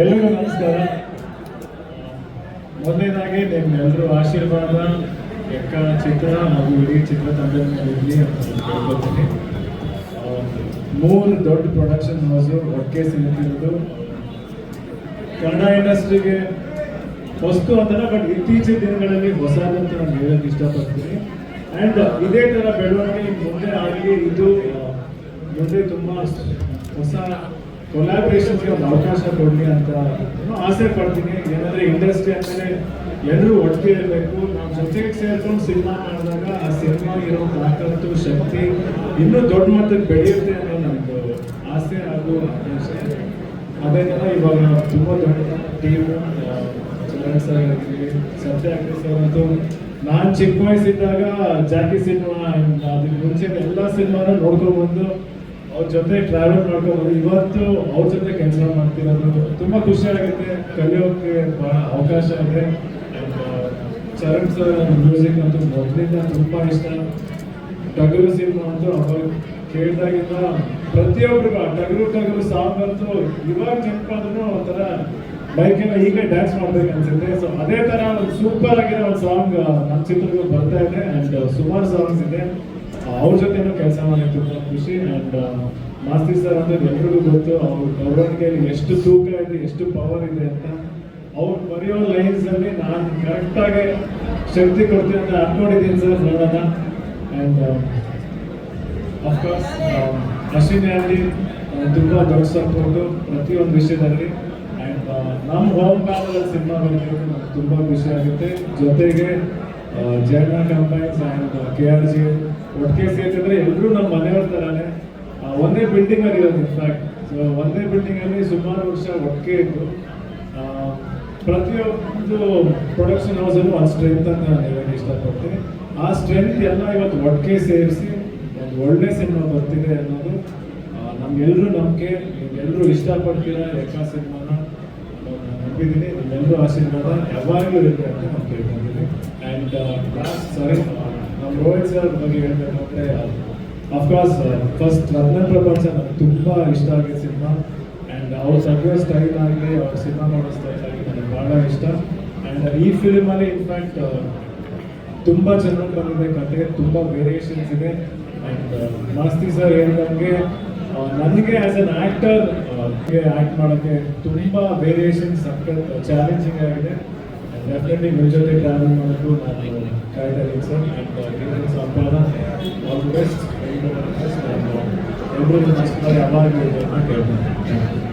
ಎಲ್ಲರಿಗೂ ನಮಸ್ಕಾರ. ಮೊದಲನೇದಾಗಿ ನಿಮ್ಮೆಲ್ಲರೂ ಆಶೀರ್ವಾದ ಎಕ್ಕ ಚಿತ್ರ ಹಾಗೂ ಇಡೀ ಚಿತ್ರ ಕೇಳ್ಕೊತೀನಿ ಮೂರು ದೊಡ್ಡ ಪ್ರೊಡಕ್ಷನ್ ಹೌಸು ಒಟ್ಟಿಗೆ ಸಿಗುತ್ತಿರೋದು ಕನ್ನಡ ಇಂಡಸ್ಟ್ರಿಗೆ ಹೊಸ್ತು ಅಂತಲ್ಲ ಬಟ್ ಇತ್ತೀಚಿನ ದಿನಗಳಲ್ಲಿ ಹೊಸದಂತ ನಾನು ಹೇಳಕ್ ಇಷ್ಟಪಡ್ತೀನಿ. ಆ್ಯಂಡ್ ಇದೇ ಥರ ಬೆಳವಣಿಗೆ ಮುಂದೆ ಆಗಲಿ, ಇದು ಮುಂದೆ ತುಂಬ ಹೊಸ ಕೊಲಾಬ್ರೇಷನ್ಗೆ ಒಂದು ಅವಕಾಶ ಕೊಡಲಿ ಅಂತ ಆಸೆ ಪಡ್ತೀನಿ. ಏನಂದ್ರೆ ಇಂಡಸ್ಟ್ರಿ ಅಂದರೆ ಎಲ್ಲರೂ ಒಟ್ಟಿಗೆ ಇರಬೇಕು. ನಾವು ಜೊತೆಗೆ ಸೇರ್ಕೊಂಡು ಸಿನಿಮಾ ಮಾಡಿದಾಗ ಆ ಸಿನಿಮಾ ಇರೋ ತಾಕತ್ತು, ಶಕ್ತಿ ಇನ್ನೂ ದೊಡ್ಡ ಮಟ್ಟಕ್ಕೆ ಬೆಳೆಯುತ್ತೆ ಅನ್ನೋ ನಮ್ಮದು ಆಸೆ ಹಾಗೂ ಆಕಾಂಕ್ಷೆ. ಥರ ಇವಾಗ ತುಂಬ ದೊಡ್ಡ ಟೀಮು ಚರಣ್ ಸರ್ ಆಗಿರ್ಲಿ ಸತ್ಯ ಸರ್ ಅಂತೂ ನಾನು ಚಿಕ್ಕ ವಯಸ್ಸಿದ್ದಾಗ ಜಾಕಿ ಸಿನಿಮಾ ಅದಕ್ಕೆ ಮುಂಚೆ ಎಲ್ಲ ಸಿನಿಮಾನ ನೋಡ್ಕೊಂಡ್ಬಂದು ಅವ್ರ ಜೊತೆ ಟ್ರಾವೆಲ್ ಮಾಡ್ಕೊಬೋದು ಇವತ್ತು ಅವ್ರ ಜೊತೆ ಕೆಲಸ ಮಾಡ್ತಿರೋದು ತುಂಬ ಖುಷಿ ಆಗುತ್ತೆ. ಕಲಿಯೋಕ್ಕೆ ಬಹಳ ಅವಕಾಶ ಇದೆ. ಚರಣ್ ಸರ್ ಮ್ಯೂಸಿಕ್ ಅಂತೂ ಮೊದಲಿಂದ ತುಂಬ ಇಷ್ಟ. ಟಗರು ಸಿನಿಮಾ ಅಂತೂ ಅವಾಗ ಕೇಳಿದಾಗಿಂದ ಪ್ರತಿಯೊಬ್ಬರು ಟಗರು ಟಗರು ಸಾಂಗ್ ಅಂತೂ ಇವಾಗ ನೆನಪಾದ್ರೂ ಒಂಥರ ಬೈಕಿನ ಈಗ ಡ್ಯಾನ್ಸ್ ಮಾಡ್ಬೇಕು ಅನ್ಸುತ್ತೆ ಸೊ ಅದೇ ತರ ಒಂದು ಸೂಪರ್ ಆಗಿರೋ ಒಂದು ಸಾಂಗ್ ನಮ್ಮ ಚಿತ್ರಗಳು ಬರ್ತಾ ಇದೆ. ಅಂಡ್ ಸುಮಾರು ಸಾಂಗ್ಸ್ ಇದೆ. ಅವ್ರ ಜೊತೆನೂ ಕೆಲಸ ಮಾಡಿ ತುಂಬ ಖುಷಿ. ಅಂಡ್ ಮಾಸ್ತಿ ಸರ್ ಅಂದ್ರೆ ಎಲ್ರಿಗೂ ಗೊತ್ತು, ಅವ್ರ ಬರವಣಿಗೆಯಲ್ಲಿ ಎಷ್ಟು ತೂಕ ಇದೆ, ಎಷ್ಟು ಪವರ್ ಇದೆ ಅಂತ. ಅವ್ರು ಬರೆಯೋ ಲೈನ್ಸ್ ಅಲ್ಲಿ ನಾನು ಕರೆಕ್ಟ್ ಆಗಿ ಶಕ್ತಿ ಕೊಡ್ತೀನಿ ಅಂತ ಅನ್ಕೊಂಡಿದ್ದೀನಿ ಸರ್ ನೋಡೋಣ ಅಂಡ್ ಅಫ್ಕೋರ್ಸ್ ಅಶ್ವಿನಿ ಅಲ್ಲಿ ತುಂಬ ದೊಡ್ಡ ಸಪೋರ್ಟು ಪ್ರತಿಯೊಂದು ವಿಷಯದಲ್ಲಿ. ಆ್ಯಂಡ್ ನಮ್ಮ ಹೋಮ್ ಕಾಲದಲ್ಲಿ ಸಿನಿಮಾ ಬರ್ತಿರೋದು ನಮ್ಗೆ ತುಂಬ ಖುಷಿ ಆಗುತ್ತೆ. ಜೊತೆಗೆ Jayanna Combines and K R G. ಒಟ್ಟಿಗೆ ಸೇರ್ತಿದ್ರೆ ಎಲ್ಲರೂ ನಮ್ಮ ಮನೆಯವ್ರ ಥರನೇ ಒಂದೇ ಬಿಲ್ಡಿಂಗ್ ಅಲ್ಲಿ ಇರೋದು ಇನ್ಫ್ಯಾಕ್ಟ್ ಸೊ ಒಂದೇ ಬಿಲ್ಡಿಂಗ್ ಅಲ್ಲಿ ಸುಮಾರು ವರ್ಷ ಒಟ್ಟಿಗೆ ಇದ್ದು ಪ್ರತಿಯೊಂದು ಪ್ರೊಡಕ್ಷನ್ ಹೌಸಲ್ಲೂ ಆ ಸ್ಟ್ರೆಂತ್ ಅಂತ ನಾನು ಹೇಳಕ್ಕೆ ಇಷ್ಟಪಡ್ತೀನಿ. ಆ ಸ್ಟ್ರೆಂತ್ ಎಲ್ಲ ಇವತ್ತು ಒಟ್ಟಿಗೆ ಸೇರಿಸಿ ಒಂದು ಒಳ್ಳೆ ಸಿನಿಮಾ ಬರ್ತಿದೆ ಅನ್ನೋದು ನಮ್ಗೆಲ್ಲರೂ ನಂಬಿಕೆ ನಿಮ್ಗೆಲ್ಲರೂ ಇಷ್ಟಪಡ್ತೀರಾ ಎಕ್ಕ ಸಿನಿಮಾನ? ನಂಬಿದ್ದೀನಿ ನಿಮ್ಮೆಲ್ಲರೂ ಆಶೀರ್ವಾದ ಯಾವಾಗಲೂ ಇರುತ್ತೆ ಅಂತ ನಾನು ಆ್ಯಂಡ್ ಸಾರಿ ನಮ್ಮ ರೋಹಿತ್ ಸರ್ ಬಗ್ಗೆ ಹೇಳ್ಬೇಕಂದ್ರೆ ಅಫ್ಕೋರ್ಸ್ ಫಸ್ಟ್ ರತ್ನ ಪ್ರಪಂಚ ನನಗೆ ತುಂಬ ಇಷ್ಟ ಆಗಿದೆ ಸಿನಿಮಾ. ಆ್ಯಂಡ್ ಅವ್ರ ಸದ್ಯ ಸ್ಟೈಲ್ ಆಗಲಿ, ಅವ್ರ ಸಿನಿಮಾ ಮಾಡೋ ಸ್ಟೈಲ್ ಆಗಲಿ ನನಗೆ ಭಾಳ ಇಷ್ಟ. ಆ್ಯಂಡ್ ಈ ಫಿಲ್ಮಲ್ಲಿ ಇನ್ಫ್ಯಾಕ್ಟ್ ತುಂಬ ಚೆನ್ನಾಗಿ ಬಂದಿದೆ. ಕತೆ ತುಂಬ ವೇರಿಯೇಷನ್ಸ್ ಇದೆ. ಆ್ಯಂಡ್ ಮಾಸ್ತಿ ಸರ್ ಹೇಳಿದಂಗೆ ನನಗೆ ಆ್ಯಸ್ ಅನ್ ಆ್ಯಕ್ಟರ್ ಆ್ಯಕ್ಟ್ ಮಾಡೋಕ್ಕೆ ತುಂಬ ವೇರಿಯೇಷನ್ಸ್ ಸಖತ್ ಚಾಲೆಂಜಿಂಗ್ ಆಗಿದೆ. ಡೆಫಿನೆಟ್ಲಿ ನಿಮ್ಮ ಜೊತೆ ಟ್ರಾವೆಲ್ ಮಾಡೋಕ್ಕೂ ನಾನು ಕಾಯ್ತಾ ಇದ್ದೀನಿ ಸರ್ ಆ್ಯಂಡ್ ಸಂಪಾದ ಆಲ್ ದಿ ಬೆಸ್ಟ್ ಎಲ್ಲರೂ ನಮಸ್ಕಾರ ಯಾವಾಗಲೂ ಇದೆ ಅಂತ ಕೇಳ್ತೀನಿ